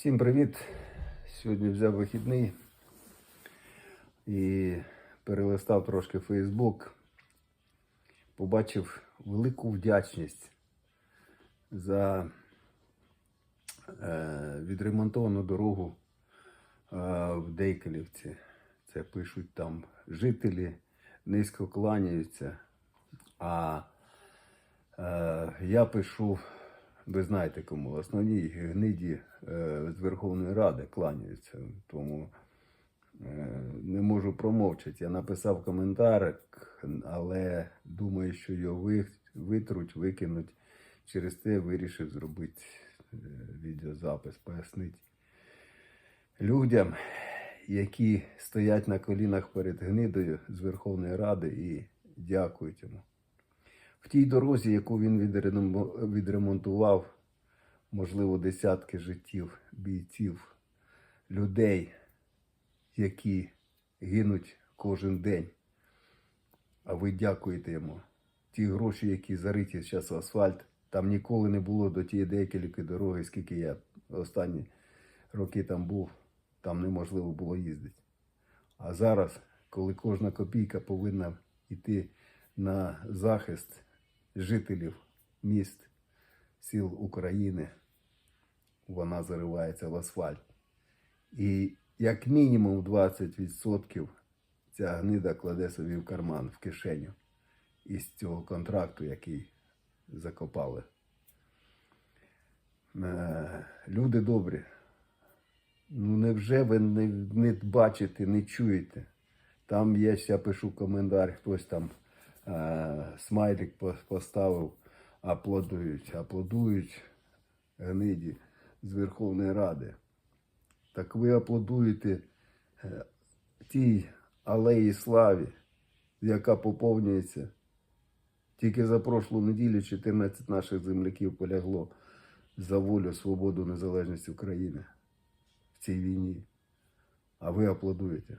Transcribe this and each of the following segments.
Всім привіт! Сьогодні взяв вихідний і перелистав трошки Фейсбук. Побачив велику вдячність за е, відремонтовану дорогу е, в Дейкелівці. Це пишуть там жителі, низько кланяються. А е, я пишу, ви знаєте кому, основній гниді е, з Верховної Ради кланяються. Тому е, не можу промовчати. Я написав коментар, але думаю, що його ви- витруть, викинуть. Через те вирішив зробити е, відеозапис, пояснити людям, які стоять на колінах перед гнидою з Верховної Ради і дякують йому. В тій дорозі, яку він відремонтував, можливо, десятки життів бійців, людей, які гинуть кожен день. А ви дякуєте йому. Ті гроші, які зариті зараз в асфальт, там ніколи не було до тієї деякої дороги, скільки я останні роки там був, там неможливо було їздити. А зараз, коли кожна копійка повинна йти на захист жителів міст, сіл України, вона заривається в асфальт. І як мінімум 20% ця гнида кладе собі в карман, в кишеню із цього контракту, який закопали. Е, Люди добрі. Ну невже ви не, не бачите, не чуєте? Там я пишу коментар, хтось там смайлик поставив, аплодують, аплодують гниді з Верховної Ради. Так ви аплодуєте е, тій алеї славі, яка поповнюється. Тільки за прошлу неділю 14 наших земляків полягло за волю, свободу, незалежність України в цій війні. А ви аплодуєте.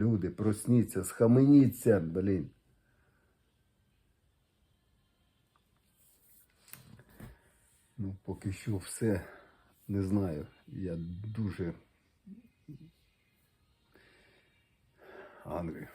Люди, просніться, схаменіться, блін. Ну, поки що все не знаю. Я дуже Англію.